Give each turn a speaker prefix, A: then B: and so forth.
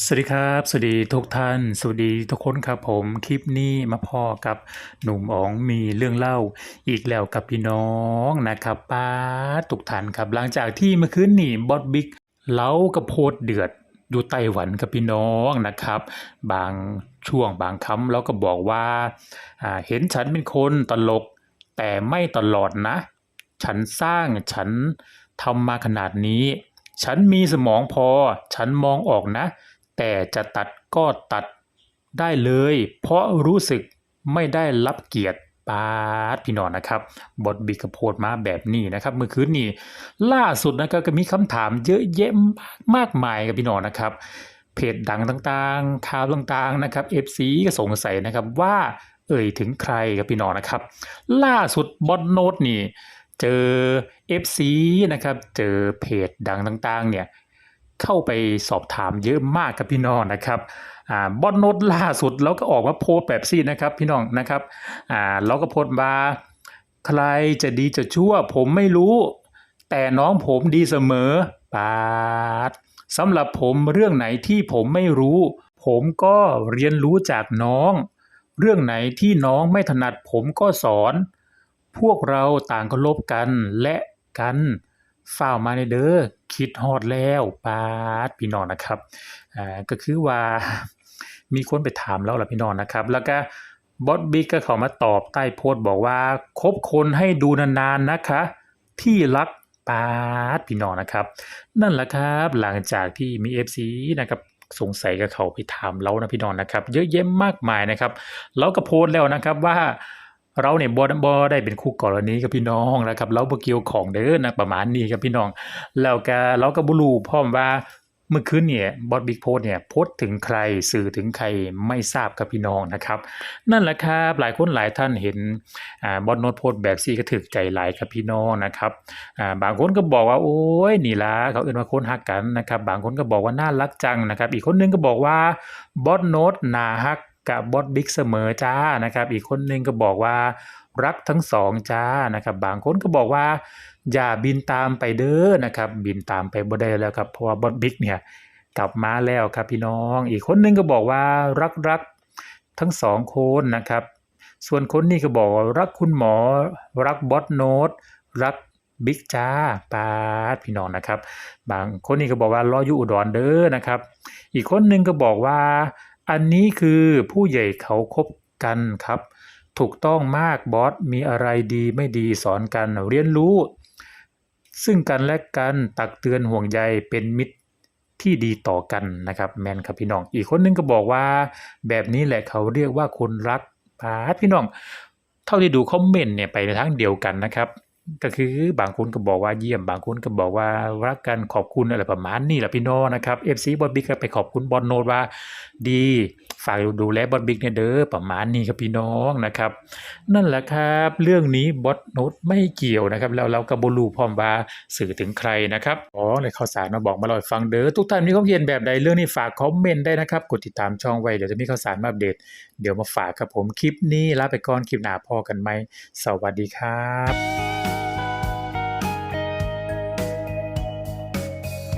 A: สวัสดีครับ สวัสดีทุกท่าน สวัสดีทุกคนครับผมคลิปนี้มาพ่อกับหนุ่มอ๋องมีเรื่องเล่า อีกแล้วกับพี่น้องนะครับป้าทุกท่านครับ หลังจากที่เมื่อคืนนี่บอสบิ๊กเล้ากระโพดเดือดอยู่ไต้หวันกับพี่น้องนะครับ บางช่วงบางคำแล้วก็บอกว่าอ่าเห็นฉันเป็นคนตลก แต่ไม่ตลอดนะ ฉันสร้างฉันทำมาขนาดนี้ ฉันมีสมองพอ ฉันมองออกนะ แต่จะตัดก็ตัดได้เลย เพราะรู้สึกไม่ได้รับเกียรติปาดพี่น้องนะครับ บทบิกโพดมาแบบนี้นะครับเมื่อคืนนี้ล่าสุดนะครับก็มีคำถามเยอะแยะมากมายกับพี่น้องนะครับ เพจดังต่างๆข่าวต่างๆนะครับ FC ก็สงสัยนะครับว่าเอ่ยถึงใครกับพี่น้องนะครับ ล่าสุดบอทโนดนี่เจอ FC นะครับ เจอเพจดังต่างๆเนี่ย เข้าไปสอบถามเยอะมากกับพี่น้องนะครับอ่าบอทโนดล่าสุดแล้วก็ออกมาโพสแบบซี่นะครับ พี่น้องนะครับอ่าเราก็โพสมาใครจะดีจะชั่ว ผมไม่รู้ แต่น้องผมดีเสมอปาดสำหรับผมเรื่องไหนที่ผมไม่รู้ ผมก็เรียนรู้จากน้อง เรื่องไหนที่น้องไม่ถนัดผมก็สอน พวกเราต่างเคารพกันและกัน ฝ้ามาในเด้อคิดฮอดแล้วปาดพี่น้องนะครับอ่าก็คือว่ามีคนไปถามแล้วล่ะพี่น้องนะครับ แล้วก็บอสบิ๊กก็เขามาตอบใต้โพสต์บอกว่าคบคนให้ดูนานๆนะคะ ที่รักปาดพี่น้องนะครับ นั่นแหละครับหลังจากที่มี FC นะครับสงสัยกับเขาไปถามเรานะพี่น้องนะครับ เยอะแยะมากมายนะครับเราก็โพสต์แล้วนะครับว่า เราเนี่ยบอบอได้เป็นคู่กรณีกับพี่น้องนะครับ เราบ่เกี่ยวของเด้อนะประมาณนี้ครับพี่น้อง แล้วก็เราก็บ่รู้พร้อมว่าเมื่อคืนเนี่ยบอสบิ๊กโพสเนี่ยโพสถึงใครสื่อถึงใครไม่ทราบกับพี่น้องนะครับ นั่นแหละครับหลายคนหลายท่านเห็นอ่าบอสโนตโพสแบบซี่ก็ถึกใจหลายครับพี่น้องนะครับอ่าบางคนก็บอกว่าโอ้ยนี่ล่ะเขาเอิ้นว่าคนฮักกันนะครับ บางคนก็บอกว่าน่ารักจังนะครับ อีกคนนึงก็บอกว่าบอสโนตน่าฮัก กับบอสบิ๊กเสมอจ้านะครับ อีกคนนึงก็บอกว่ารักทั้งสองจ้านะครับ บางคนก็บอกว่า อย่าบินตามไปเด้อนะครับ บินตามไปบ่ได้แล้วครับเพราะว่าบอสบิ๊กเนี่ยกลับมาแล้วครับพี่น้อง อีกคนนึงก็บอกว่ารักรักทั้งสองคนนะครับ ส่วนคนนี้ก็บอกว่ารักคุณหมอ รักบอสโนตรักบิ๊กจ้าปาดพี่น้องนะครับ บางคนนี้ก็บอกว่ารออยู่อุดรเด้อนะครับ อีกคนนึงก็บอกว่า อันนี้คือผู้ใหญ่เขาคบกันครับ ถูกต้องมากบอสมีอะไรดีไม่ดีสอนกันเรียนรู้ ซึ่งกันและกันตักเตือนห่วงใยเป็นมิตรที่ดีต่อกันนะครับแมนครับพี่น้อง อีกคนนึงก็บอกว่า แบบนี้แหละเขาเรียกว่าคนรักพาพี่น้อง เท่าที่ดูคอมเมนต์เนี่ยไปในทางเดียวกันนะครับ ก็คือบางคนก็บอกว่าเยี่ยม บางคนก็บอกว่ารักกันขอบคุณอะไรประมาณนี้แหละพี่น้องนะครับ FC บอลบิ๊กก็ไปขอบคุณบอลโนดว่าดีฝากดูแลบอลบิ๊กเนี่ยเด้อประมาณนี้ครับพี่น้องนะครับ นั่นแหละครับ เรื่องนี้บอสโนตไม่เกี่ยวนะครับ แล้วเราก็บรูพร้อมว่าสื่อถึงใครนะครับอ๋อเลยข่าวสารมาบอกมาลอยฟังเด้อทุกท่านมีความเห็นแบบใดเรื่องนี้ฝากคอมเมนต์ได้นะครับกดติดตามช่องไว้เดี๋ยวจะมีข่าวสารมาอัปเดต เดี๋ยวมาฝากครับผมคลิปนี้ลาไปก่อนคลิปหน้าพอกันไหมสวัสดีครับ